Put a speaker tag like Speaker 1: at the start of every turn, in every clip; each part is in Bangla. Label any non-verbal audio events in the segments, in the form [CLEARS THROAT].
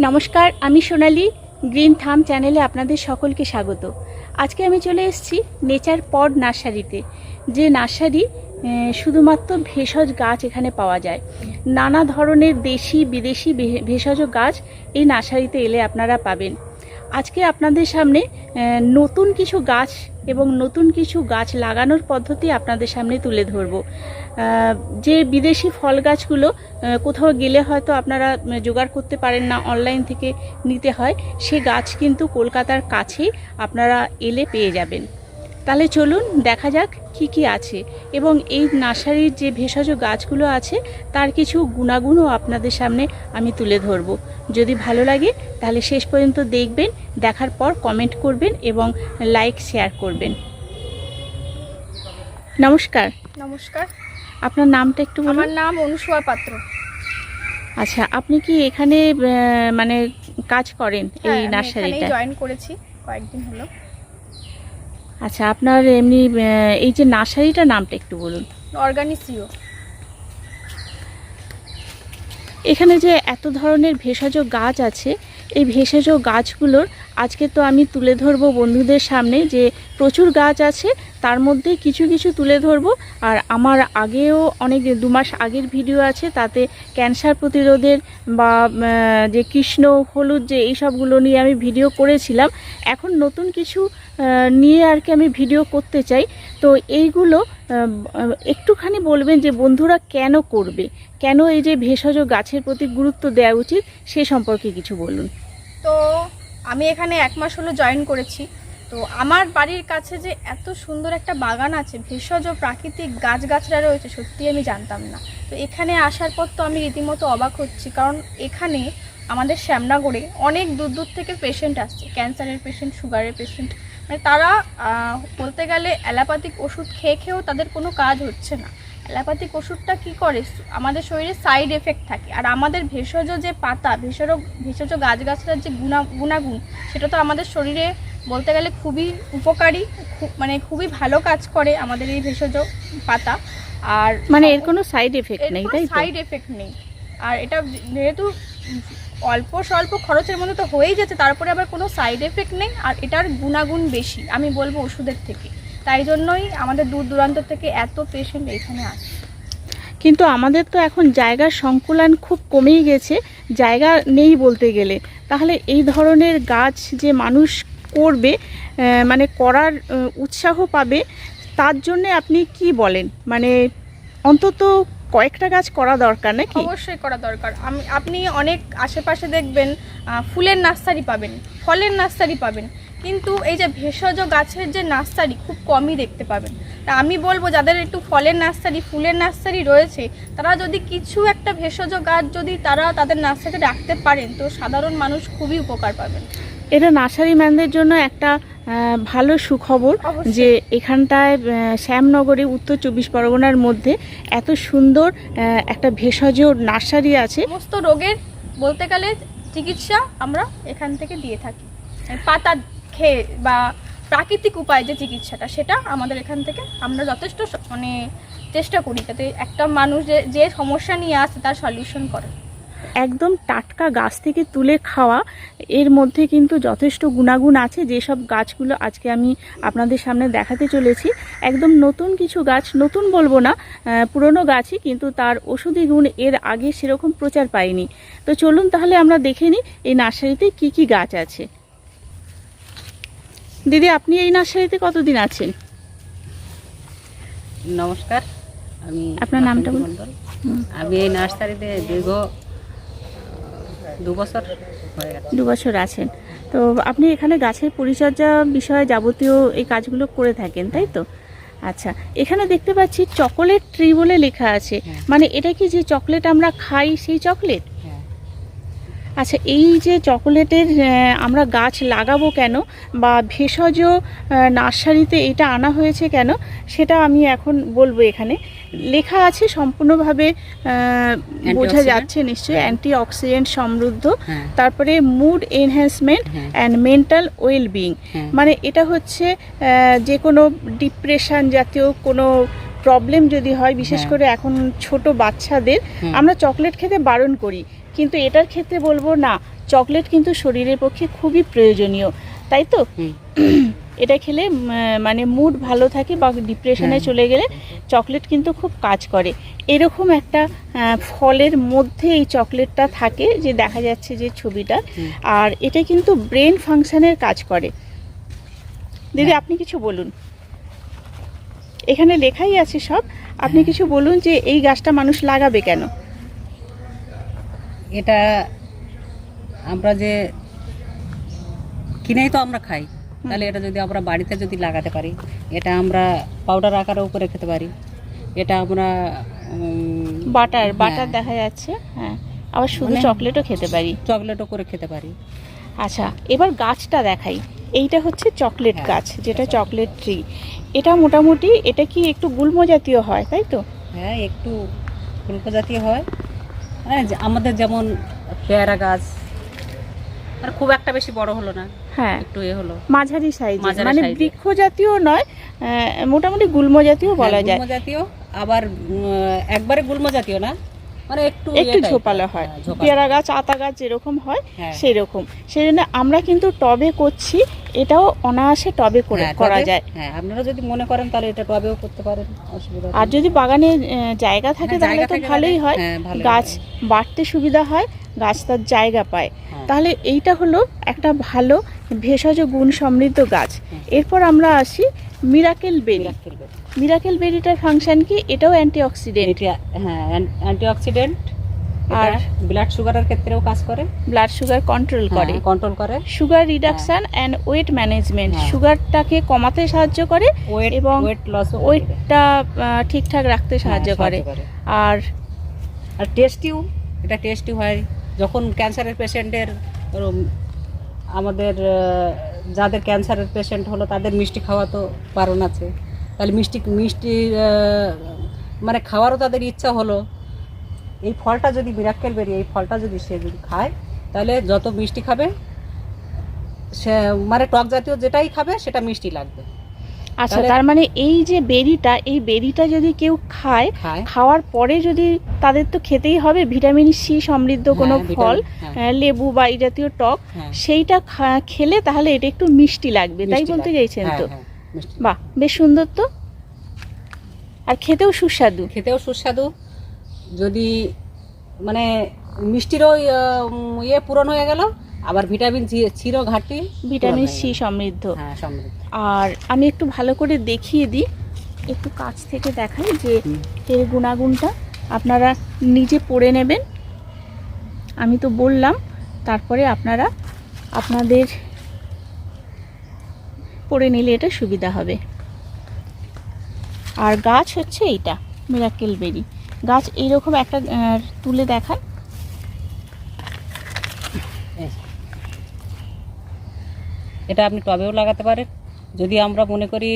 Speaker 1: নমস্কার, আমি সোনালি, গ্রিন থাম চ্যানেলে আপনাদের সকলকে স্বাগত। আজকে আমি চলে এসেছি নেচার পড নার্সারিতে, যে নার্সারি শুধুমাত্র ভেষজ গাছ এখানে পাওয়া যায়। নানা ধরনের দেশি, বিদেশি ভেষজ গাছ এই নার্সারিতে এলে আপনারা পাবেন। আজকে আপনাদের সামনে নতুন কিছু গাছ এবং নতুন কিছু গাছ লাগানোর পদ্ধতি আপনাদের সামনে তুলে ধরব। যে বিদেশি ফল গাছগুলো কোথাও গেলে হয়তো আপনারা জোগাড় করতে পারেন না, অনলাইন থেকে নিতে হয়, সে গাছ কিন্তু কলকাতার কাছেই আপনারা এলে পেয়ে যাবেন। তাহলে চলুন দেখা যাক কি কি আছে। এবং এই নার্সারির যে ভেষজ গাছগুলো আছে তার কিছু গুণাগুণও আপনাদের সামনে আমি তুলে ধরব। যদি ভালো লাগে তাহলে শেষ পর্যন্ত দেখবেন দেখার পর কমেন্ট করবেন এবং লাইক শেয়ার করবেন। নমস্কার।
Speaker 2: নমস্কার।
Speaker 1: আপনার নামটা একটু
Speaker 2: আমার নাম অনুসুয়া পাত্র।
Speaker 1: আচ্ছা আপনি কি এখানে মানে কাজ করেন এই নার্সারিটা
Speaker 2: জয়েন করেছি কয়েকদিন হলো।
Speaker 1: আচ্ছা আপনার এমনি এই যে নার্সারিটার নামটা একটু বলুন।
Speaker 2: অর্গানিসিও।
Speaker 1: এখানে যে এত ধরনের ভেষজ গাছ আছে এই ভেষজ গাছগুলোর আজকে তো আমি তুলে ধরবো বন্ধুদের সামনে যে প্রচুর গাছ আছে, তার মধ্যে কিছু কিছু তুলে ধরবো। আর আমার আগেও অনেক দু মাস আগের ভিডিও আছে, তাতে ক্যান্সার প্রতিরোধের বা যে কৃষ্ণ, হলুদ, যে এই সবগুলো নিয়ে আমি ভিডিও করেছিলাম। এখন নতুন কিছু নিয়ে আর কি আমি ভিডিও করতে চাই। তো এইগুলো একটুখানি বলবেন যে বন্ধুরা কেন করবে? কেন এই যে ভেষজ গাছের প্রতি গুরুত্ব দেওয়া উচিত, সে সম্পর্কে কিছু বলুন।
Speaker 2: তো আমি এখানে এক মাস হলো জয়েন করেছি। তো আমার বাড়ির কাছে যে এত সুন্দর একটা বাগান আছে, ভেষজ প্রাকৃতিক গাছগাছরা রয়েছে সত্যি আমি জানতাম না। তো এখানে আসার পর তো আমি রীতিমতো অবাক হচ্ছি, কারণ এখানে আমাদের শ্যামনগরে অনেক দূর দূর থেকে পেশেন্ট আসছে, ক্যান্সারের পেশেন্ট সুগারের পেশেন্ট মানে তারা বলতে গেলে অ্যালোপ্যাথিক ওষুধ খেয়ে খেয়েও তাদের কোনো কাজ হচ্ছে না। অ্যালোপ্যাথিক ওষুধটা কি করে? আমাদের শরীরে সাইড এফেক্ট থাকে। আর আমাদের ভেষজ যে পাতা ভেষজ ভেষজ গাছগাছরার যে গুণা গুণাগুণ সেটা তো আমাদের শরীরে বলতে গেলে খুবই উপকারী মানে খুবই ভালো কাজ করে আমাদের এই ভেষজ পাতা। আর
Speaker 1: মানে এর কোনো সাইড এফেক্ট নেই তাই
Speaker 2: সাইড এফেক্ট নেই। আর এটা যেহেতু অল্প স্বল্প খরচের মধ্যে তো হয়েই যাচ্ছে তারপরে আবার কোনো সাইড এফেক্ট নেই আর এটার গুণাগুণ বেশি। আমি বলব ওষুধের থেকে। তাই জন্যই আমাদের দূর দূরান্ত থেকে এত পেশেন্ট এখানে আসে।
Speaker 1: কিন্তু আমাদের তো এখন জায়গার সংকুলান খুব কমেই গেছে জায়গা নেই বলতে গেলে। তাহলে এই ধরনের গাছ যে মানুষ করবে মানে করার উৎসাহ পাবে তার জন্য আপনি কি বলেন? মানে অন্তত কয়েকটা গাছ করা দরকার নাকি?
Speaker 2: অবশ্যই করা দরকার। আমি আপনি অনেক আশেপাশে দেখবেন ফুলের নার্সারি পাবেন ফলের নার্সারি পাবেন। কিন্তু এই যে ভেষজ গাছের যে নার্সারি খুব কমই দেখতে পাবেন। তা আমি বলব যাদের একটু ফলের নার্সারি ফুলের নার্সারি রয়েছে তারা যদি কিছু একটা ভেষজ গাছ যদি তারা তাদের নার্সারিতে রাখতে পারেন তো সাধারণ মানুষ খুবই উপকার পাবেন।
Speaker 1: এটা নার্সারি ম্যানদের জন্য একটা ভালো সুখবর যে এখানটায় শ্যামনগরে উত্তর চব্বিশ পরগনার মধ্যে এত সুন্দর একটা ভেষজ নার্সারি আছে।
Speaker 2: সমস্ত রোগের বলতে গেলে চিকিৎসা আমরা এখান থেকে দিয়ে থাকি। পাতা খেয়ে বা প্রাকৃতিক উপায় যে চিকিৎসাটা, সেটা আমাদের এখান থেকে আমরা যথেষ্ট মানে চেষ্টা করি যাতে একটা মানুষ যে যে সমস্যা নিয়ে আসে তার সলিউশন করে।
Speaker 1: একদম টাটকা গাছ থেকে তুলে খাওয়া, এর মধ্যে কিন্তু যথেষ্ট গুণাগুণ আছে। যেসব গাছগুলো আজকে আমি আপনাদের সামনে দেখাতে চলেছি, একদম নতুন কিছু গাছ, নতুন বলব না পুরনো গাছই কিন্তু তার ওষুধি গুণ এর আগে সেরকম প্রচার পায়নি। তো চলুন তাহলে আমরা দেখে নিই, এই নার্সারিতে কি কি গাছ আছে। দিদি আপনি এই নার্সারিতে কতদিন আছেন
Speaker 3: নমস্কার আমি
Speaker 1: আপনার নামটা।
Speaker 3: মণ্ডল। আমি এই নার্সারিতে দীর্ঘ দু বছর
Speaker 1: দু বছর আছেন তো আপনি এখানে গাছের পরিচর্যা বিষয়ে যাবতীয় এই কাজগুলো করে থাকেন তাই তো আচ্ছা এখানে দেখতে পাচ্ছি চকোলেট ট্রি বলে লেখা আছে
Speaker 3: হ্যাঁ।
Speaker 1: মানে এটা কি যে চকলেট আমরা খাই সেই চকলেট আচ্ছা এই যে চকোলেটের আমরা গাছ লাগাবো কেন? বা ভেষজ নার্সারিতে এটা আনা হয়েছে কেন? সেটা আমি এখন বলব এখানে। লেখা আছে সম্পূর্ণভাবে বোঝা যাচ্ছে নিশ্চয়ই অ্যান্টি অক্সিডেন্ট সমৃদ্ধ।
Speaker 3: হ্যাঁ।
Speaker 1: তারপরে মুড এনহ্যান্সমেন্ট
Speaker 3: হ্যাঁ।
Speaker 1: অ্যান্ড মেন্টাল ওয়েল বিং
Speaker 3: হ্যাঁ।
Speaker 1: মানে এটা হচ্ছে যে কোনো ডিপ্রেশন জাতীয় কোনো প্রবলেম যদি হয় বিশেষ
Speaker 3: হ্যাঁ।
Speaker 1: করে এখন ছোট বাচ্চাদের আমরা চকলেট খেতে বারণ করি। কিন্তু এটার ক্ষেত্রে বলব না চকলেট কিন্তু শরীরের পক্ষে খুবই প্রয়োজনীয় তাই তো? [CLEARS THROAT] এটা খেলে মানে মুড ভালো থাকে বা ডিপ্রেশনে
Speaker 3: হ্যাঁ।
Speaker 1: চলে গেলে চকলেট কিন্তু খুব কাজ করে। এরকম একটা ফলের মধ্যে এই চকলেটটা থাকে যে দেখা যাচ্ছে যে ছবিটা আর এটা কিন্তু ব্রেন ফাংশনের কাজ করে। দিদি
Speaker 3: হ্যাঁ।
Speaker 1: আপনি কিছু বলুন। এখানে লেখাই আছে সব। আপনি
Speaker 3: হ্যাঁ।
Speaker 1: কিছু বলুন যে এই গাছটা মানুষ লাগাবে কেন?
Speaker 3: এটা আমরা যে কিনেই তো আমরা খাই তাহলে এটা যদি আমরা বাড়িতে যদি লাগাতে পারি এটা আমরা পাউডার আকারেও করে খেতে পারি। এটা আমরা
Speaker 1: বাটার
Speaker 3: হ্যাঁ।
Speaker 1: বাটার দেখা যাচ্ছে হ্যাঁ। আবার শুধু
Speaker 3: মানে-
Speaker 1: চকলেটও খেতে পারি।
Speaker 3: চকলেটও করে খেতে পারি।
Speaker 1: আচ্ছা এবার গাছটা দেখাই। এইটা হচ্ছে চকলেট
Speaker 3: হ্যাঁ।
Speaker 1: গাছ যেটা চকলেট। ট্রি। এটা মোটামুটি এটা কি একটু গুল্ম জাতীয় হয় তাই তো?
Speaker 3: হ্যাঁ একটু ফুলকো জাতীয় হয়। আমাদের যেমন পেয়ারা গাছ আর খুব একটা বেশি বড় হলো না
Speaker 1: হ্যাঁ।
Speaker 3: একটু এ হলো।
Speaker 1: মাঝারি সাইজ মানে বৃক্ষ জাতীয় নয় আহ, মোটামুটি গুল্ম জাতীয় বলা
Speaker 3: হ্যাঁ,
Speaker 1: যায়।
Speaker 3: গুল্ম জাতীয় আবার একবারে গুল্ম জাতীয় না মানে একটু
Speaker 1: একটু ঝোপালো হয়।
Speaker 3: হ্যাঁ,
Speaker 1: পেয়ারা গাছ আতা গাছ যেরকম হয়
Speaker 3: হ্যাঁ।
Speaker 1: সেই রকম সেই জন্য আমরা কিন্তু টবে করছি এটাও অনায়াসে টবে করে
Speaker 3: হ্যাঁ,
Speaker 1: করা যায়।
Speaker 3: হ্যাঁ আপনারা যদি মনে করেন তাহলে এটা টবেও করতে পারেন অসুবিধা
Speaker 1: আর যদি বাগানে জায়গা থাকে তাহলে তো ভালোই হয়। গাছ বাড়তে সুবিধা হয় গাছ তার জায়গা পায়। তাহলে এইটা হলো একটা ভালো ভেষজ গুণ সমৃদ্ধ গাছ। এরপর আমরা আসি মিরাকেল বেরি। মিরাকেল বেরিটার ফাংশন কি? এটাও অ্যান্টিঅক্সিডেন্ট
Speaker 3: হ্যাঁ অ্যান্টিঅক্সিডেন্ট আর ব্লাড সুগারের ক্ষেত্রেও কাজ করে।
Speaker 1: ব্লাড সুগার কন্ট্রোল করে।
Speaker 3: কন্ট্রোল করে।
Speaker 1: Sugar reduction and weight management. সুগারটাকে কমাতে সাহায্য করে এবং
Speaker 3: ওয়েট লস
Speaker 1: ওয়েটটা ঠিকঠাক রাখতে
Speaker 3: হ্যাঁ,
Speaker 1: সাহায্য করে। আর
Speaker 3: আর টেস্টিও এটা টেস্টি হয়। যখন ক্যান্সারের পেশেন্টের আমাদের যাদের ক্যান্সারের পেশেন্ট হলো তাদের মিষ্টি খাওয়া তো বারণ আছে। তাহলে মিষ্টি মিষ্টি মানে খাওয়ারও তাদের ইচ্ছা হলো। এই ফলটা যদি মিরাক্কেল বেরিয়ে, এই ফলটা যদি সে যদি খায়, তাহলে যত মিষ্টি খাবে, সে মানে টক জাতীয় যেটাই খাবে, সেটা মিষ্টি লাগবে।
Speaker 1: আচ্ছা তার মানে এই যে বেরিটা এই বেরিটা যদি কেউ খায় খাওয়ার পরে যদি তাদের তো খেতেই হবে ভিটামিন সি সমৃদ্ধ কোনো
Speaker 3: হ্যাঁ,
Speaker 1: ফল
Speaker 3: ভিটামিন, হ্যাঁ।
Speaker 1: আহ, লেবু বা এই জাতীয় টক
Speaker 3: হ্যাঁ।
Speaker 1: সেইটা খেলে তাহলে এটা একটু মিষ্টি লাগবে তাই বলতে চাইছেন
Speaker 3: হ্যাঁ,
Speaker 1: তো?
Speaker 3: হ্যাঁ,
Speaker 1: বাহ বেশ সুন্দর তো। আর খেতেও সুস্বাদু।
Speaker 3: খেতেও সুস্বাদু। যদি মানে মিষ্টিরও ইয়ে, ইয়ে পূরণ হয়ে গেল আবার ভিটামিন সি সিরও ঘাটতি
Speaker 1: ভিটামিন সি সমৃদ্ধ।
Speaker 3: হ্যাঁ সমৃদ্ধ।
Speaker 1: আর আমি একটু ভালো করে দেখিয়ে দিই, একটু কাছ থেকে দেখাই যে এর গুণাগুণটা আপনারা নিজে পড়ে নেবেন। আমি তো বললাম, তারপরে আপনারা আপনাদের পড়ে নিলে এটা সুবিধা হবে। আর গাছ হচ্ছে এইটা মিরাকেল বেরি। গাছ এইরকম একটা তুলে দেখান।
Speaker 3: এটা আপনি টবেও লাগাতে পারেন। যদি আমরা মনে করি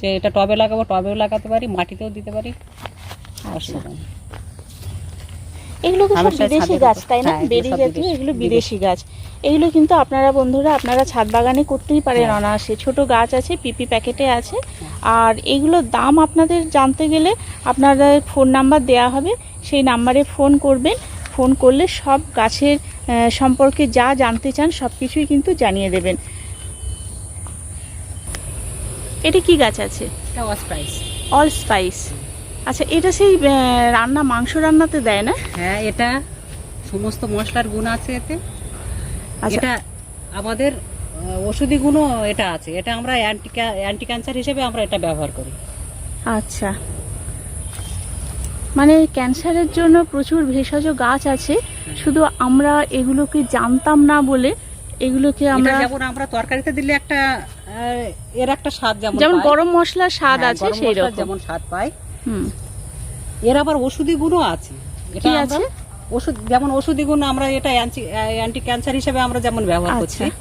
Speaker 3: যে এটা টবে লাগাবো টবেও লাগাতে পারি মাটিতেও দিতে পারি অসুবিধা নেই।
Speaker 1: এগুলো সব বিদেশি গাছ তাই না?
Speaker 3: হ্যাঁ, এগুলো
Speaker 1: বেরি জাতীয় এগুলো
Speaker 3: বিদেশি।
Speaker 1: গাছ। এগুলো কিন্তু আপনারা বন্ধুরা আপনারা ছাদ বাগানে করতেই পারেন
Speaker 3: হ্যাঁ।
Speaker 1: অনায়াসে। ছোট গাছ আছে পিপি প্যাকেটে আছে। আর এগুলোর দাম আপনাদের জানতে গেলে আপনাদের ফোন নাম্বার দেওয়া হবে। সেই নাম্বারে ফোন করবেন। ফোন করলে সব গাছের সম্পর্কে যা জানতে চান সব কিছুই কিন্তু জানিয়ে দেবেন। এটা কি গাছ আছে?
Speaker 3: এটা
Speaker 1: অল স্পাইস আচ্ছা এটা সেই আহ, রান্না মাংস রান্নাতে দেয় না?
Speaker 3: হ্যাঁ এটা সমস্ত মশলার গুণ আছে এতে।
Speaker 1: আচ্ছা।
Speaker 3: এটা আমাদের আহ, ওষুধি গুণও এটা আছে। এটা আমরা অ্যান্টি অ্যান্টি ক্যান্সার হিসেবে আমরা এটা ব্যবহার করি।
Speaker 1: আচ্ছা। মানে ক্যান্সারের জন্য প্রচুর ভেষজ গাছ আছে। শুধু আমরা এগুলোকে জানতাম না বলে এগুলোকে আমরা
Speaker 3: যেমন আমরা তরকারিতে দিলে একটা এর একটা স্বাদ যেমন
Speaker 1: যেমন গরম মশলার স্বাদ
Speaker 3: হ্যাঁ,
Speaker 1: আছে সেই রকম
Speaker 3: যেমন স্বাদ পাই।
Speaker 1: হুম।
Speaker 3: এর আবার ওষুধি গুণও আছে। এটা
Speaker 1: কি আছে?
Speaker 3: ওষুধ যেমন ওষুধি গুণ আমরা এটা অ্যান্টি ক্যান্সার হিসেবে আমরা যেমন ব্যবহার করছি।
Speaker 1: আচ্ছা।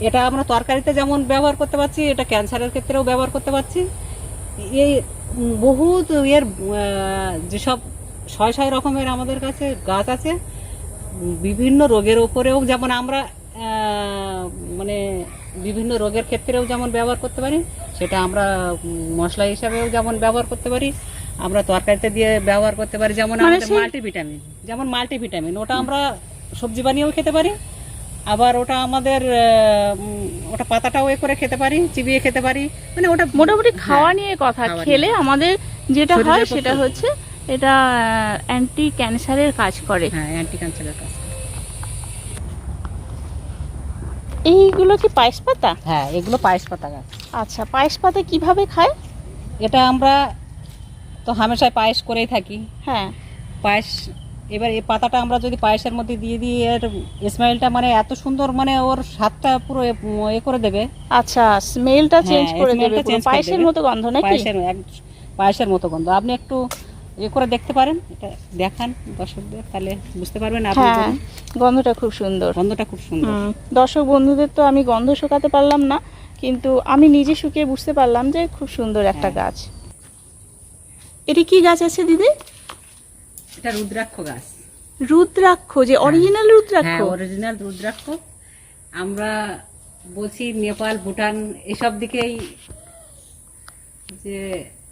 Speaker 3: এটা আমরা তরকারিতে যেমন ব্যবহার করতে পারছি এটা ক্যান্সারের ক্ষেত্রেও ব্যবহার করতে পারছি। এই বহুত এর যেসব ছয় ছয় রকমের আমাদের কাছে গাছ আছে বিভিন্ন রোগের ওপরেও যেমন আমরা মানে বিভিন্ন রোগের ক্ষেত্রেও যেমন ব্যবহার করতে পারি সেটা আমরা মশলা হিসাবেও যেমন ব্যবহার করতে পারি আমরা তরকারিতে দিয়ে ব্যবহার করতে পারি যেমন
Speaker 1: মানে
Speaker 3: আমাদের মাল্টিভিটামিন যেমন মাল্টিভিটামিন ওটা আমরা সবজি বানিয়েও খেতে পারি আবার ওটা আমাদের ওটা পাতাটাও এ করে খেতে পারি চিবিয়ে খেতে পারি মানে ওটা
Speaker 1: মোটামুটি খাওয়া
Speaker 3: হ্যাঁ,
Speaker 1: নিয়ে কথা খেলে আমাদের যেটা হয় সেটা হচ্ছে এটা অ্যান্টি ক্যান্সারের কাজ করে।
Speaker 3: হ্যাঁ অ্যান্টি ক্যান্সারের কাজ করে।
Speaker 1: এইগুলো কি পায়েস পাতা?
Speaker 3: হ্যাঁ এগুলো পায়েস পাতা গাছ।
Speaker 1: আচ্ছা পায়েস পাতা কীভাবে খায়?
Speaker 3: এটা আমরা তো হামেশায় পায়েস করেই থাকি।
Speaker 1: হ্যাঁ।
Speaker 3: পায়েস এবার এই পাতাটা আমরা যদি পায়েসের মধ্যে দিয়ে দিই এর স্মেলটা মানে এত সুন্দর মানে ওর স্বাদটা পুরো এ- করে দেবে।
Speaker 1: আচ্ছা স্মেলটা চেঞ্জ
Speaker 3: হ্যাঁ,
Speaker 1: করে দেবে পায়েসের মতো গন্ধ নাকি?
Speaker 3: পায়েসের পায়েসের মতো গন্ধ। আপনি একটু এ করে দেখতে পারেন এটা দেখান দর্শকদের তাহলে বুঝতে পারবেন আপনি
Speaker 1: হ্যাঁ গন্ধটা খুব সুন্দর।
Speaker 3: গন্ধটা খুব সুন্দর।
Speaker 1: দর্শক বন্ধুদের তো আমি গন্ধ শুকাতে পারলাম না কিন্তু আমি নিজে শুকিয়ে বুঝতে পারলাম যে খুব সুন্দর একটা
Speaker 3: হ্যাঁ।
Speaker 1: গাছ। এটা কি গাছ আছে দিদি?
Speaker 3: এটা রুদ্রাক্ষ গাছ।
Speaker 1: রুদ্রাক্ষ যে অরিজিনাল রুদ্রাক্ষ?
Speaker 3: হ্যাঁ অরিজিনাল রুদ্রাক্ষ। আমরা বলছি নেপাল ভুটান এসব দিকেই যে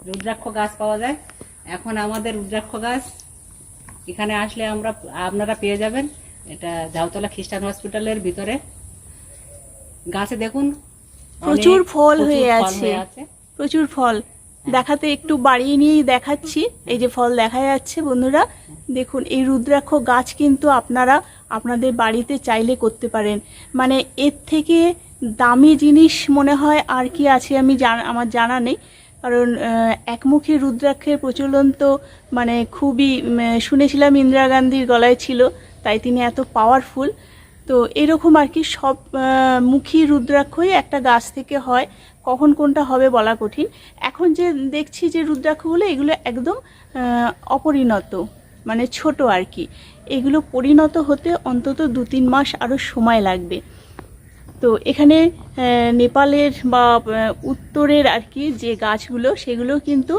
Speaker 3: রুদ্রাক্ষ গাছ পাওয়া যায়। এখন আমাদের রুদ্রাক্ষ গাছ এখানে আসলে আমরা আপনারা পেয়ে যাবেন। এটা ঝাউতলা খ্রিস্টান হসপিটালের ভিতরে। গাছে দেখুন
Speaker 1: প্রচুর ফল হয়ে আছে।
Speaker 3: হয়ে আছে।
Speaker 1: প্রচুর ফল। দেখাতে একটু বাড়িয়ে নিয়েই দেখাচ্ছি। এই যে ফল দেখা যাচ্ছে বন্ধুরা। দেখুন এই রুদ্রাক্ষ গাছ কিন্তু আপনারা আপনাদের বাড়িতে চাইলে করতে পারেন। মানে এর থেকে দামি জিনিস মনে হয় আর কি আছে আমি জানা আমার জানা নেই। কারণ একমুখী রুদ্রাক্ষের প্রচলন তো মানে খুবই শুনেছিলাম ইন্দিরা গান্ধীর গলায় ছিল, তাই তিনি এত পাওয়ারফুল তো এরকম আর কি সব মুখী রুদ্রাক্ষই একটা গাছ থেকে হয়, কখন কোনটা হবে বলা কঠিন। এখন যে দেখছি যে রুদ্রাক্ষগুলো, এগুলো একদম অপরিণত মানে ছোট আর কি। এগুলো পরিণত হতে অন্তত দু তিন মাস আরও সময় লাগবে। তো এখানে নেপালের বা উত্তরের আর কি যে গাছগুলো, সেগুলো কিন্তু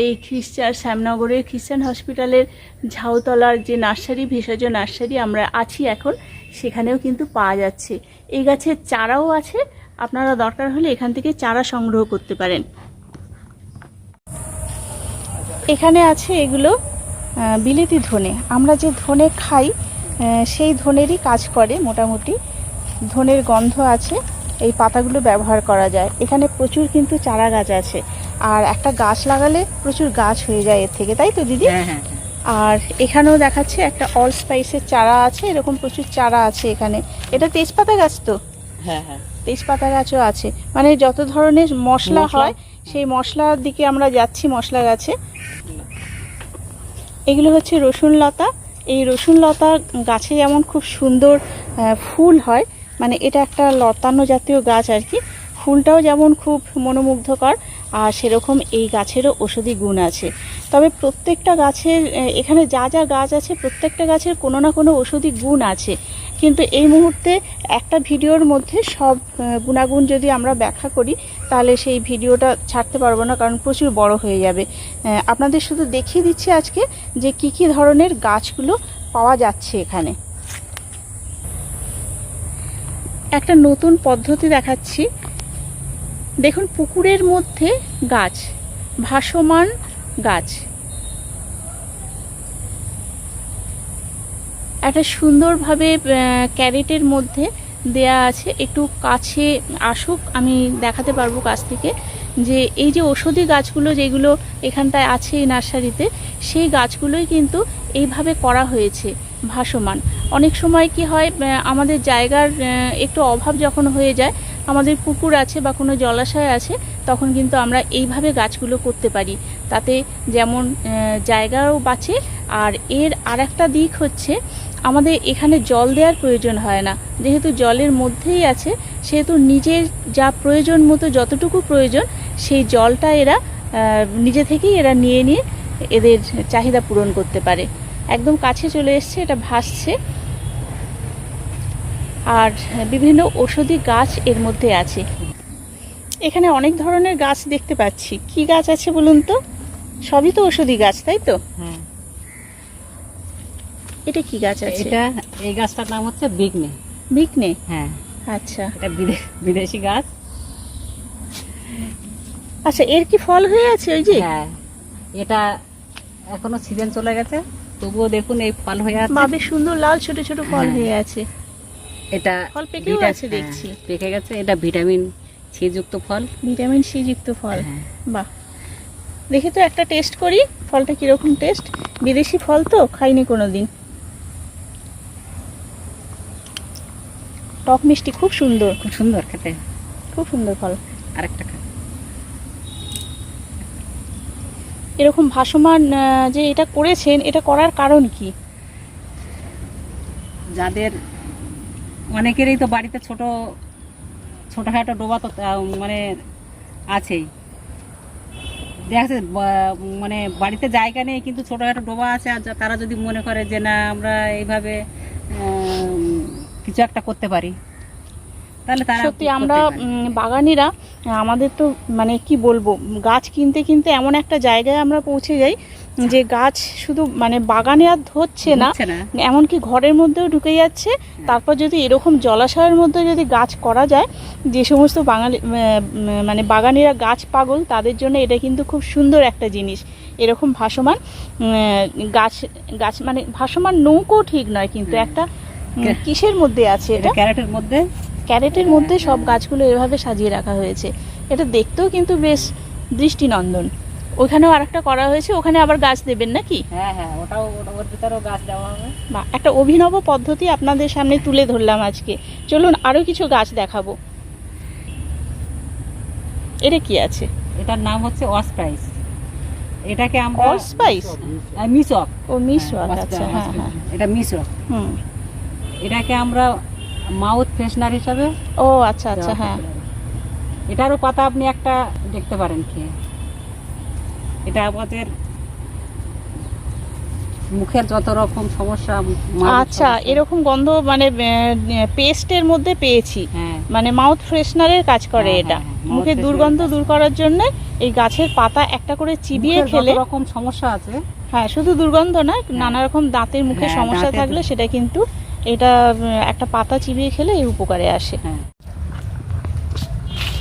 Speaker 1: এই খ্রিস্টান শ্যামনগরের খ্রিস্টান হসপিটালের ঝাউতলার যে নার্সারি, ভেষজ নার্সারি আমরা আছি এখন, সেখানেও কিন্তু পাওয়া যাচ্ছে। এই গাছের চারাও আছে, আপনারা দরকার হলে এখান থেকে চারা সংগ্রহ করতে পারেন। এখানে আছে এগুলো বিলেতি ধনে। আমরা যে ধনে খাই সেই ধনেরই কাজ করে মোটামুটি। ধনের গন্ধ আছে এই পাতাগুলো ব্যবহার করা যায়। এখানে প্রচুর কিন্তু চারা গাছ আছে। আর একটা গাছ লাগালে প্রচুর গাছ হয়ে যায় এর থেকে তাই তো দিদি?
Speaker 3: হ্যাঁ হ্যাঁ হ্যাঁ।
Speaker 1: আর এখানেও দেখাচ্ছে একটা অল স্পাইসের চারা আছে এরকম প্রচুর চারা আছে এখানে। এটা তেজপাতা গাছ তো?
Speaker 3: হ্যাঁ হ্যাঁ।
Speaker 1: তেজপাতা গাছও আছে। মানে যত ধরনের মশলা
Speaker 3: মশলা।
Speaker 1: হয় সেই মশলার দিকে আমরা যাচ্ছি মশলা গাছে। এগুলো হচ্ছে রসুন লতা। এই রসুন লতা গাছে যেমন খুব সুন্দর ফুল হয় মানে এটা একটা লতানো জাতীয় গাছ আর কি। ফুলটাও যেমন খুব মনোমুগ্ধকর, আর সেরকম এই গাছেরও ওষুধি গুণ আছে। তবে প্রত্যেকটা গাছের এখানে যা যা গাছ আছে, প্রত্যেকটা গাছের কোনো না কোনো ওষুধি গুণ আছে। কিন্তু এই মুহূর্তে একটা ভিডিওর মধ্যে সব গুণাগুণ যদি আমরা ব্যাখ্যা করি, তাহলে সেই ভিডিওটা ছাড়তে পারব না, কারণ প্রচুর বড় হয়ে যাবে। আপনাদের শুধু দেখিয়ে দিচ্ছি আজকে যে কি কি ধরনের গাছগুলো পাওয়া যাচ্ছে এখানে। একটা নতুন পদ্ধতি দেখাচ্ছি। দেখুন, পুকুরের মধ্যে গাছ, ভাসমান গাছ। একটা সুন্দরভাবে ক্যারেটের মধ্যে দেয়া আছে। একটু কাছে আসুক, আমি দেখাতে পারব কাছ থেকে যে এই যে ঔষধি গাছগুলো যেগুলো এখানটায় আছে এই নার্সারিতে, সেই গাছগুলোই কিন্তু এইভাবে করা হয়েছে। ভাসমান। অনেক সময় কি হয় আমাদের জায়গার একটু অভাব যখন হয়ে যায়, আমাদের পুকুর আছে বা কোনো জলাশয় আছে, তখন কিন্তু আমরা এইভাবে গাছগুলো করতে পারি। তাতে যেমন জায়গাও বাঁচে, আর এর আর একটা দিক হচ্ছে, আমাদের এখানে জল দেওয়ার প্রয়োজন হয় না। যেহেতু জলের মধ্যেই আছে, সেহেতু নিজের যা প্রয়োজন মতো যতটুকু প্রয়োজন, সেই জলটা এরা নিজে থেকেই এরা নিয়ে নিয়ে এদের চাহিদা পূরণ করতে পারে। একদম কাছে চলে এসছে এটা ভাসছে। আর বিভিন্ন ঔষধি গাছ এর মধ্যে আছে। এখানে অনেক ধরনের গাছ দেখতে পাচ্ছি। কি গাছ আছে বলুন তো? সবই তো ঔষধি গাছ তাই তো? এটা কি গাছ আছে?
Speaker 3: এটা এই গাছটার নাম হচ্ছে বিঘ্নে।
Speaker 1: বিকনে
Speaker 3: হ্যাঁ।
Speaker 1: আচ্ছা।
Speaker 3: এটা বিদে- বিদেশি গাছ।
Speaker 1: আচ্ছা এর কি ফল হয়ে আছে ওই যে?
Speaker 3: হ্যাঁ। এটা এখনও সিজন চলে গেছে। তবুও দেখুন এই ফল হয়ে আছে।
Speaker 1: বেশ সুন্দর লাল ছোট ছোট ফল
Speaker 3: হ্যাঁ।
Speaker 1: হয়ে আছে।
Speaker 3: এটা
Speaker 1: ফল পেকেও
Speaker 3: ভিটা-
Speaker 1: আছে দেখছি।
Speaker 3: হ্যাঁ, পেকে গেছে। এটা ভিটামিন সি যুক্ত ফল।
Speaker 1: ভিটামিন সি যুক্ত ফল।
Speaker 3: হ্যাঁ।
Speaker 1: বাহ। দেখি তো একটা টেস্ট করি ফলটা কীরকম টেস্ট। বিদেশি ফল তো খাইনি কোনো দিন টক মিষ্টি খুব সুন্দর।
Speaker 3: খুব সুন্দর খেতে।
Speaker 1: খুব সুন্দর ফল।
Speaker 3: আরেকটা
Speaker 1: এরকম ভাসমান যে এটা করেছেন, এটা করার কারণ কি?
Speaker 3: যাদের, অনেকেরই তো বাড়িতে ছোট, ছোটোখাটো ডোবা তো মানে আছেই। দেখা যাচ্ছে মানে বাড়িতে জায়গা নেই, কিন্তু ছোটোখাটো ডোবা আছে, আর তারা যদি মনে করে যে না, আমরা এইভাবে কিছু একটা করতে পারি।
Speaker 1: সত্যি আমরা। বাগানিরা আমাদের তো মানে কি বলব গাছ কিনতে কিনতে এমন একটা জায়গায় আমরা পৌঁছে যাই যে গাছ শুধু মানে বাগানে আর ধরছে না এমনকি ঘরের মধ্যেও ঢুকে যাচ্ছে। তারপর যদি এরকম জলাশয়ের মধ্যে যদি গাছ করা যায় যে সমস্ত বাঙালি মানে বাগানিরা গাছ পাগল তাদের জন্য এটা কিন্তু খুব সুন্দর একটা জিনিস। এরকম ভাসমান গাছ গাছ মানে ভাসমান নৌকো ঠিক নয় কিন্তু একটা কিসের মধ্যে আছে
Speaker 3: এটা? ক্যারেটের মধ্যে
Speaker 1: ক্যারেটের মধ্যে সব গাছগুলো এভাবে সাজিয়ে রাখা হয়েছে। এটা দেখতেও কিন্তু বেশ দৃষ্টিনন্দন। ওখানেও আরেকটা করা হয়েছে ওখানে আবার গাছ দেবেন নাকি?
Speaker 3: হ্যাঁ হ্যাঁ ওটাও ওটা- ওর ভিতরেও গাছ দেওয়া হবে।
Speaker 1: বা একটা অভিনব পদ্ধতি আপনাদের সামনে তুলে ধরলাম আজকে। চলুন আরও কিছু গাছ দেখাবো। এটা কি আছে?
Speaker 3: এটার নাম হচ্ছে অসপ্রাইস এটাকে আমরা? আহ, মিসক
Speaker 1: ও মিশক
Speaker 3: হ্যাঁ,
Speaker 1: আচ্ছা হ্যাঁ হ্যাঁ।
Speaker 3: এটা মিসক
Speaker 1: হুম।
Speaker 3: এটাকে আমরা মাউথ ফ্রেশনার হিসাবে।
Speaker 1: ও আচ্ছা আচ্ছা হ্যাঁ।
Speaker 3: এটারও পাতা আপনি একটা দেখতে পারেন খেয়ে। এটা আমাদের মুখের যত রকম সমস্যা
Speaker 1: আচ্ছা এরকম গন্ধ মানে পেস্টের মধ্যে পেয়েছি।
Speaker 3: হ্যাঁ।
Speaker 1: মানে মাউথ ফ্রেশনারের কাজ করে
Speaker 3: হ্যাঁ,
Speaker 1: এটা।
Speaker 3: হ্যাঁ,
Speaker 1: মুখের দুর্গন্ধ দূর করার জন্য এই গাছের পাতা একটা করে চিবিয়ে খেলে
Speaker 3: রকম সমস্যা আছে।
Speaker 1: হ্যাঁ শুধু দুর্গন্ধ না নানা রকম দাঁতের মুখে সমস্যা থাকলে সেটা কিন্তু এটা একটা পাতা চিবিয়ে খেলে এর উপকারে আসে।
Speaker 3: হ্যাঁ।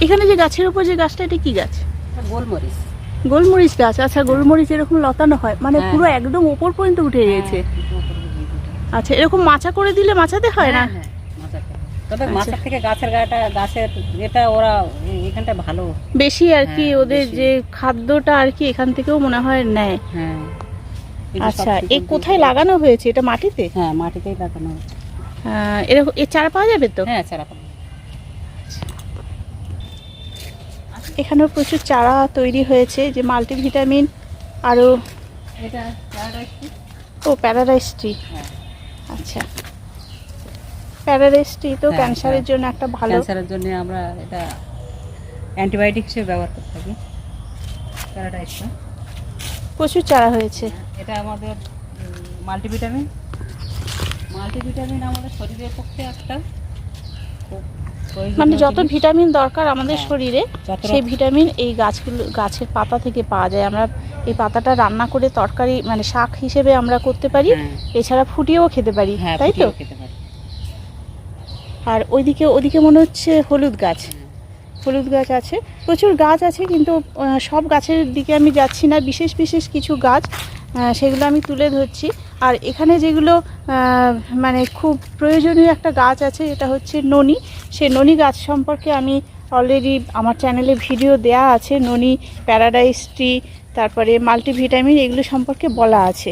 Speaker 1: এখানে যে গাছের উপর যে গাছটা এটা কি গাছ?
Speaker 3: গোলমরিচ।
Speaker 1: গোলমরিচ গাছ। আচ্ছা গোলমরিচ এরকম লতানো হয়। মানে
Speaker 3: হ্যাঁ।
Speaker 1: পুরো একদম উপর পর্যন্ত উঠে গেছে
Speaker 3: হ্যাঁ,
Speaker 1: আচ্ছা এরকম মাচা করে দিলে মাচাতে হয় না?
Speaker 3: হ্যাঁ, হ্যাঁ। তবে
Speaker 1: আচ্ছা।
Speaker 3: মাছের থেকে গাছের গাটা গাছের এটা ওরা এখানটা ভালো।
Speaker 1: বেশি আর কি
Speaker 3: হ্যাঁ,
Speaker 1: ওদের যে খাদ্যটা আর কি এখান থেকেও মনে হয় নেয়।
Speaker 3: হ্যাঁ।
Speaker 1: আচ্ছা এ কোথায় লাগানো হয়েছে? এটা মাটিতে?
Speaker 3: হ্যাঁ মাটিতেই লাগানো হচ্ছে।
Speaker 1: এরকম এর চারা পাওয়া যাবে তো?
Speaker 3: হ্যাঁ চারা পাতা।
Speaker 1: এখানেও প্রচুর চারা তৈরি হয়েছে যে মাল্টিভিটামিন আরও ও প্যারাডাইস ট্রি
Speaker 3: হ্যাঁ।
Speaker 1: আচ্ছা। প্যারাডাইস ট্রি তো
Speaker 3: হ্যাঁ,
Speaker 1: ক্যান্সারের
Speaker 3: হ্যাঁ।
Speaker 1: জন্য একটা ভালো
Speaker 3: ক্যান্সারের জন্য আমরা এটা অ্যান্টিবায়োটিক হিসেবে ব্যবহার করতে থাকি। প্যারাডাইসটা
Speaker 1: প্রচুর চারা হয়েছে।
Speaker 3: এটা আমাদের মাল্টিভিটামিন মাল্টিভিটামিন আমাদের শরীরের পক্ষে একটা
Speaker 1: মানে যত ভিটামিন দরকার আমাদের
Speaker 3: হ্যাঁ।
Speaker 1: শরীরে সেই ভিটামিন এই গাছগুলো গাছের পাতা থেকে পাওয়া যায়। আমরা এই পাতাটা রান্না করে তরকারি মানে শাক হিসেবে আমরা করতে পারি।
Speaker 3: হ্যাঁ,
Speaker 1: এছাড়া ফুটিয়েও খেতে পারি
Speaker 3: হ্যাঁ
Speaker 1: তাই তো? আর ওইদিকে ওদিকে মনে হচ্ছে হলুদ গাছ। হলুদ গাছ আছে। প্রচুর গাছ আছে কিন্তু সব গাছের দিকে আমি যাচ্ছি না। বিশেষ বিশেষ কিছু গাছ সেগুলো আমি তুলে ধরছি। আর এখানে যেগুলো মানে খুব প্রয়োজনীয় একটা গাছ আছে এটা হচ্ছে ননি। সেই ননি গাছ সম্পর্কে আমি অলরেডি আমার চ্যানেলে ভিডিও দেয়া আছে ননি প্যারাডাইস ট্রি তারপরে মাল্টিভিটামিন এগুলো সম্পর্কে বলা আছে।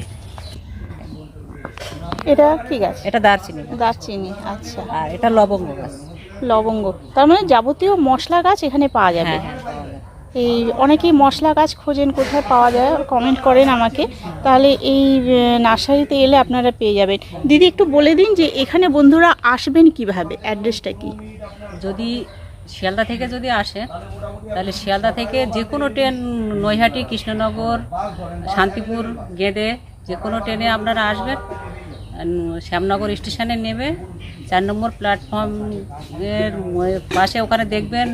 Speaker 1: এটা কি গাছ?
Speaker 3: এটা দারচিনি
Speaker 1: দারচিনি আচ্ছা।
Speaker 3: আর এটা লবঙ্গ গাছ।
Speaker 1: লবঙ্গ। তার মানে যাবতীয় মশলা গাছ এখানে পাওয়া যাবে
Speaker 3: হ্যাঁ হ্যাঁ পাওয়া যায়।
Speaker 1: এই অনেকেই মশলা গাছ খোঁজেন, কোথায় পাওয়া যায় কমেন্ট করেন আমাকে। তাহলে এই নার্সারিতে এলে আপনারা পেয়ে যাবেন। দিদি, একটু বলে দিন যে এখানে বন্ধুরা আসবেন কীভাবে? অ্যাড্রেসটা কি?
Speaker 3: যদি শিয়ালদা থেকে যদি আসে, তাহলে শিয়ালদা থেকে যে কোনো ট্রেন নৈহাটি, কৃষ্ণনগর, শান্তিপুর, গেদে, যে কোনো ট্রেনে আপনারা আসবেন। শ্যামনগর স্টেশনে নেবে। চার নম্বর প্ল্যাটফর্মের পাশে ওখানে দেখবেন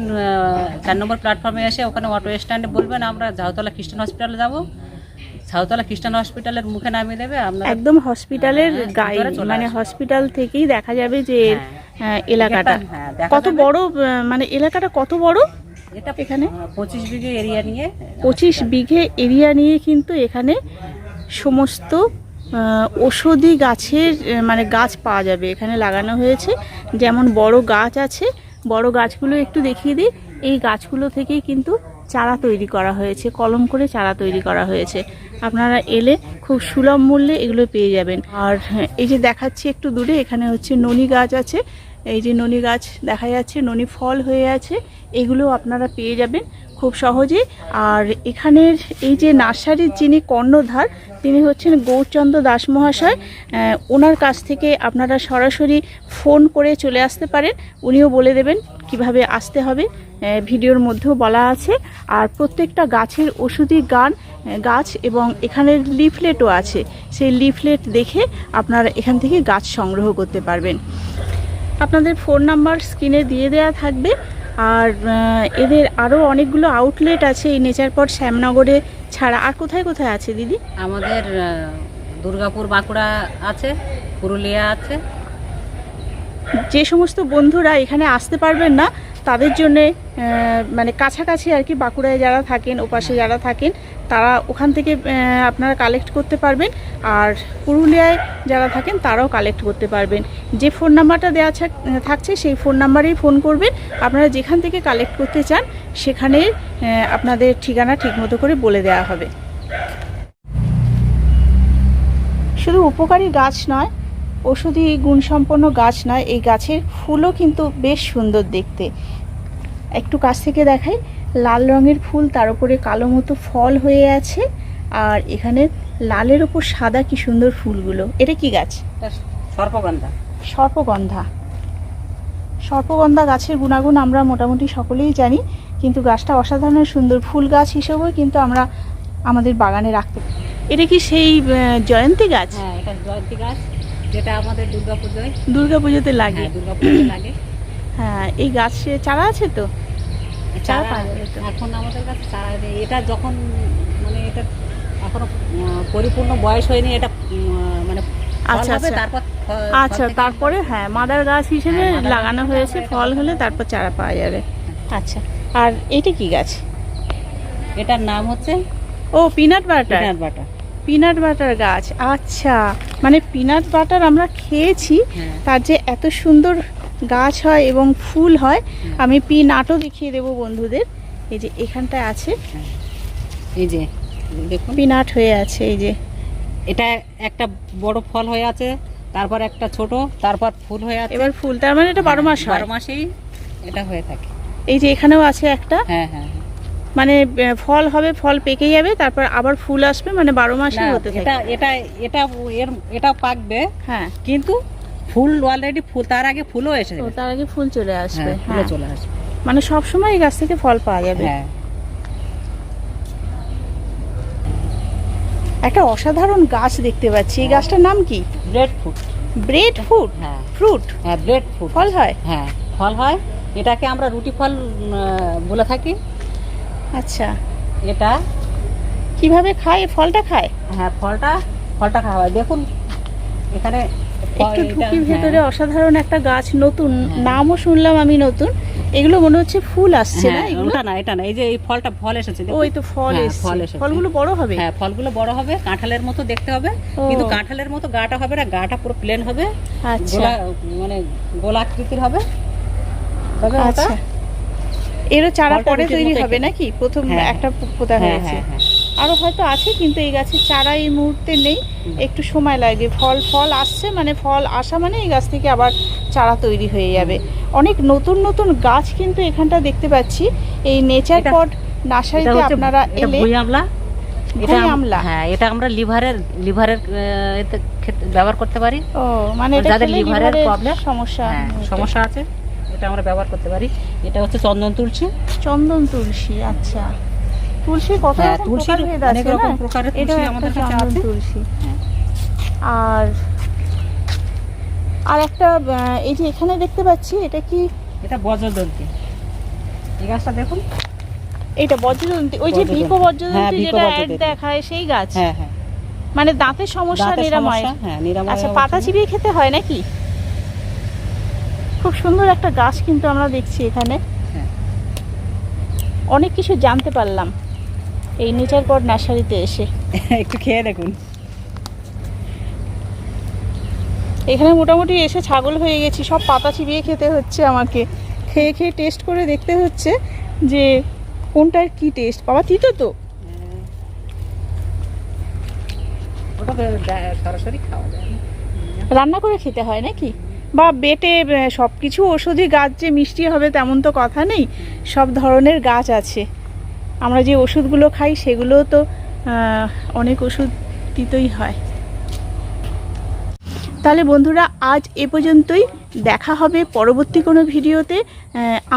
Speaker 3: চার নম্বর প্ল্যাটফর্মে এসে ওখানে অটো স্ট্যান্ডে বলবেন আমরা ঝাউতলা খ্রিস্টান হসপিটালে যাব। ঝাউতলা খ্রিস্টান হসপিটালের মুখে নামিয়ে দেবে আপনারা
Speaker 1: একদম হসপিটালের
Speaker 3: হ্যাঁ,
Speaker 1: গায়ে মানে হসপিটাল থেকেই দেখা যাবে যে
Speaker 3: হ্যাঁ।
Speaker 1: এলাকাটা।
Speaker 3: হ্যাঁ,
Speaker 1: কত বড় মানে এলাকাটা কত বড়
Speaker 3: এটা
Speaker 1: এখানে?
Speaker 3: পঁচিশ বিঘে এরিয়া নিয়ে।
Speaker 1: পঁচিশ বিঘে এরিয়া নিয়ে কিন্তু এখানে সমস্ত ওষুধি গাছের মানে গাছ পাওয়া যাবে। এখানে লাগানো হয়েছে। যেমন বড় গাছ আছে বড় গাছগুলো একটু দেখিয়ে দিই। এই গাছগুলো থেকেই কিন্তু চারা তৈরি করা হয়েছে কলম করে চারা তৈরি করা হয়েছে। আপনারা এলে খুব সুলভ মূল্যে এগুলো পেয়ে যাবেন। আর হ্যাঁ, এই যে দেখাচ্ছি একটু দূরে এখানে হচ্ছে ননি গাছ আছে। এই যে ননি গাছ দেখা যাচ্ছে ননি ফল হয়ে আছে। এগুলো আপনারা পেয়ে যাবেন। খুব সহজে। আর এখানের এই যে নার্সারির যিনি কর্ণধার, তিনি হচ্ছেন গৌরচন্দ্র দাস মহাশয় ওনার কাছ থেকে আপনারা সরাসরি ফোন করে চলে আসতে পারেন। উনিও বলে দেবেন কীভাবে আসতে হবে। ভিডিওর মধ্যেও বলা আছে। আর প্রত্যেকটা গাছের ওষুধি গান গাছ এবং এখানের লিফলেটও আছে। সেই লিফলেট দেখে আপনারা এখান থেকে গাছ সংগ্রহ করতে পারবেন। আপনাদের ফোন নাম্বার স্ক্রিনে দিয়ে দেওয়া থাকবে। আর এদের আরও অনেকগুলো আউটলেট আছে এই নেচার পর শ্যামনগরে ছাড়া। আর কোথায় কোথায় আছে দিদি?
Speaker 3: আমাদের দুর্গাপুর বাঁকুড়া আছে পুরুলিয়া আছে।
Speaker 1: যে সমস্ত বন্ধুরা এখানে আসতে পারবেন না তাদের জন্যে মানে কাছাকাছি আর কি বাঁকুড়ায় যারা থাকেন, ওপাশে যারা থাকেন, তারা ওখান থেকে আপনারা কালেক্ট করতে পারবেন। আর পুরুলিয়ায় যারা থাকেন, তারাও কালেক্ট করতে পারবেন। যে ফোন নাম্বারটা দেওয়া থাক- থাকছে, সেই ফোন নাম্বারেই ফোন করবেন। আপনারা যেখান থেকে কালেক্ট করতে চান, সেখানে আপনাদের ঠিকানা ঠিকমতো করে বলে দেওয়া হবে। শুধু উপকারী গাছ নয় ওষুধি গুণসম্পন্ন গাছ নয় এই গাছের ফুলও কিন্তু বেশ সুন্দর দেখতে। একটু কাছ থেকে দেখাই লাল রঙের ফুল তার উপরে কালো মতো ফল হয়ে আছে আর এখানে লালের ওপর সাদা কি সুন্দর ফুলগুলো। এটা কি গাছ?
Speaker 3: সর্পগন্ধা।
Speaker 1: সর্পগন্ধা। সর্পগন্ধা গাছের গুণাগুণ আমরা মোটামুটি সকলেই জানি কিন্তু গাছটা অসাধারণ সুন্দর ফুল গাছ হিসেবেও কিন্তু আমরা আমাদের বাগানে রাখতে পারি। এটা কি সেই জয়ন্তী গাছ?
Speaker 3: হ্যাঁ এটা জয়ন্তী গাছ। যেটা আমাদের দুর্গা পুজোয়
Speaker 1: দুর্গা পুজোতে লাগে।
Speaker 3: হ্যাঁ দুর্গা লাগে। [CLEARS THROAT]
Speaker 1: হ্যাঁ এই গাছে চারা আছে তো? চারা
Speaker 3: এখন আমাদের কাছে চারা নেই। এটা যখন মানে এটা এখনও পরিপূর্ণ বয়স হয়নি এটা মানে
Speaker 1: আচ্ছা, আচ্ছা।
Speaker 3: তারপর
Speaker 1: আচ্ছা তারপরে হ্যাঁ মাদার গাছ হিসেবে
Speaker 3: হ্যাঁ,
Speaker 1: লাগানো হয়েছে ফল হলে তারপর চারা পাওয়া যাবে। আচ্ছা আর এটা কি গাছ?
Speaker 3: এটার নাম হচ্ছে
Speaker 1: ও peanut butter
Speaker 3: peanut butter
Speaker 1: peanut butter গাছ আচ্ছা। মানে পিনাট বাটার আমরা খেয়েছি
Speaker 3: হ্যাঁ।
Speaker 1: তার যে এত সুন্দর গাছ হয় এবং ফুল হয় আমি পিনাটও দেখিয়ে দেবো বন্ধুদের। এই যে এখানটায় আছে।
Speaker 3: এই যে দেখুন।
Speaker 1: পিনাট হয়ে আছে এই যে।
Speaker 3: এটা একটা বড় ফল হয়ে আছে তারপর একটা ছোট তারপর ফুল হয়ে আছে।
Speaker 1: এবার ফুল তার মানে এটা বারো মাস
Speaker 3: বারো মাসেই এটা হয়ে থাকে।
Speaker 1: এই যে এখানেও আছে একটা।
Speaker 3: হ্যাঁ হ্যাঁ হ্যাঁ।
Speaker 1: মানে ফল হবে ফল পেকে যাবে তারপর আবার ফুল আসবে মানে বারো
Speaker 3: মাসে
Speaker 1: হতে
Speaker 3: এটা এটা এটা এর এটা পাকবে
Speaker 1: হ্যাঁ।
Speaker 3: কিন্তু ফুল অলরেডি ফুল তার আগে ফুলও এসে
Speaker 1: তার আগে ফুল চলে আসবে
Speaker 3: হ্যাঁ
Speaker 1: হ্যাঁ।
Speaker 3: চলে আসবে।
Speaker 1: মানে সব সময় এই গাছ থেকে ফল পাওয়া যাবে।
Speaker 3: হ্যাঁ।
Speaker 1: একটা অসাধারণ গাছ দেখতে পাচ্ছি। এই গাছটার নাম কি?
Speaker 3: ব্রেড ফ্রুট
Speaker 1: ব্রেড ফুড
Speaker 3: হ্যাঁ।
Speaker 1: ফ্রুট
Speaker 3: হ্যাঁ ব্রেড ফ্রুট
Speaker 1: ফল হয়?
Speaker 3: হ্যাঁ ফল হয়। এটাকে আমরা রুটি ফল আহ, বলে থাকি।
Speaker 1: আচ্ছা।
Speaker 3: এটা?
Speaker 1: কীভাবে খায়? ফলটা খায়?
Speaker 3: হ্যাঁ ফলটা ফলটা খাওয়া হয়। দেখুন এখানে
Speaker 1: একটু ঢুকি
Speaker 3: হ্যাঁ,
Speaker 1: ভেতরে অসাধারণ একটা গাচ নতুন।
Speaker 3: হ্যাঁ।
Speaker 1: নামও শুনলাম আমি নতুন। এগুলো মনে হচ্ছে ফুল আসছে না?
Speaker 3: হ্যাঁ, না এটা না। এই যে এই ফলটা ফল এসেছে।
Speaker 1: ওই তো ফল
Speaker 3: হ্যাঁ,
Speaker 1: এসছে।
Speaker 3: ফল এসেছে।
Speaker 1: ফলগুলো বড় হবে?
Speaker 3: হ্যাঁ ফলগুলো বড় হবে কাঁঠালের মতো দেখতে হবে। কিন্তু কাঁঠালের মতো গাটা হবে না গাটা পুরো প্লেন হবে।
Speaker 1: আচ্ছা।
Speaker 3: মানে গোলাকৃতির হবে। তবে
Speaker 1: আচ্ছা। এরও চারা পরে তৈরি হবে নাকি? প্রথম
Speaker 3: হ্যাঁ,
Speaker 1: একটা পোতা
Speaker 3: হ্যাঁ
Speaker 1: হয়েছে।
Speaker 3: হ্যাঁ হ্যাঁ।
Speaker 1: আরও হয়তো আছে কিন্তু এই গাছের চারা এই মুহূর্তে নেই। একটু সময় লাগবে ফল ফল আসছে মানে ফল আসা মানে এই গাছ থেকে আবার চারা তৈরি হয়ে যাবে। অনেক নতুন নতুন গাছ কিন্তু এখানটা দেখতে পাচ্ছি। এই নেচার পট নার্সারিতে আপনারা
Speaker 3: এটা
Speaker 1: এলে
Speaker 3: আমলা? এটা
Speaker 1: আমলা?
Speaker 3: হ্যাঁ এটা আমরা লিভারের লিভারের ব্যবহার করতে পারি।
Speaker 1: ও মানে
Speaker 3: যাদের লিভারের
Speaker 1: সমস্যা
Speaker 3: সমস্যা আছে। এটা আমরা ব্যবহার করতে পারি। এটা হচ্ছে চন্দন তুলসী।
Speaker 1: চন্দন তুলসী আচ্ছা। তুলসী কত
Speaker 3: হ্যাঁ, তুলসীর অনেক রকম প্রকারের তুলসী আমাদের কাছে আছে।
Speaker 1: তুলসী।
Speaker 3: হ্যাঁ।
Speaker 1: আর আর একটা এই যে এখানে দেখতে পাচ্ছি এটা কি?
Speaker 3: এটা বজ্রদন্তি। এই গাছটা দেখুন।
Speaker 1: এটা বজ্রদন্তি ওই যে। ভিকো
Speaker 3: হ্যাঁ,
Speaker 1: বজ্রদন্তি যেটা অ্যাড দেখায় সেই গাছ?
Speaker 3: হ্যাঁ হ্যাঁ।
Speaker 1: মানে দাঁতের সমস্যা নিরাময়।
Speaker 3: হ্যাঁ নিরাময়
Speaker 1: আচ্ছা পাতা চিবিয়ে খেতে হয় নাকি? খুব সুন্দর একটা গাছ কিন্তু আমরা দেখছি এখানে।
Speaker 3: হ্যাঁ।
Speaker 1: অনেক কিছু জানতে পারলাম এই নেচার পর নার্সারিতে এসে। [LAUGHS]
Speaker 3: একটু খেয়ে দেখুন।
Speaker 1: এখানে মোটামুটি এসে ছাগল হয়ে গেছি সব পাতা চিবিয়ে খেতে হচ্ছে আমাকে। খেয়ে খেয়ে টেস্ট করে দেখতে হচ্ছে যে কোনটার কি টেস্ট বাবা তিতো তো?
Speaker 3: না।
Speaker 1: রান্না করে খেতে হয় নাকি? বা বেটে সব কিছু ওষুধি গাছ যে মিষ্টি হবে তেমন তো কথা নেই। সব ধরনের গাছ আছে। আমরা যে ওষুধগুলো খাই সেগুলোও তো অনেক ওষুধ দিতেই হয়। তাহলে বন্ধুরা, আজ এ পর্যন্তই। দেখা হবে পরবর্তী কোনো ভিডিওতে।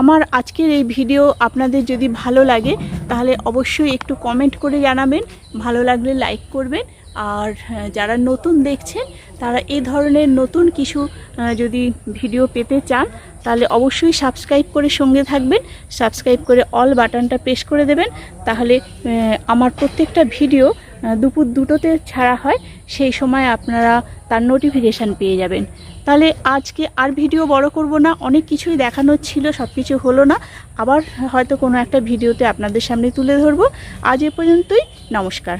Speaker 1: আমার আজকের এই ভিডিও আপনাদের যদি ভালো লাগে, তাহলে অবশ্যই একটু কমেন্ট করে জানাবেন। ভালো লাগলে লাইক করবেন। আর যারা নতুন দেখছেন তারা এই ধরনের নতুন কিছু যদি ভিডিও পেতে চান, তাহলে অবশ্যই সাবস্ক্রাইব করে সঙ্গে থাকবেন, সাবস্ক্রাইব করে অল বাটনটা প্রেস করে দেবেন, তাহলে আমার প্রত্যেকটা ভিডিও দুপুর দুটোতে ছাড়া হয়, সেই সময় আপনারা তার নোটিফিকেশান পেয়ে যাবেন। তাহলে আজকে আর ভিডিও বড় করব না, অনেক কিছুই দেখানোর ছিল সব কিছু হলো না, আবার হয়তো কোনো একটা ভিডিওতে আপনাদের সামনে তুলে ধরবো। আজ এ পর্যন্তই, নমস্কার।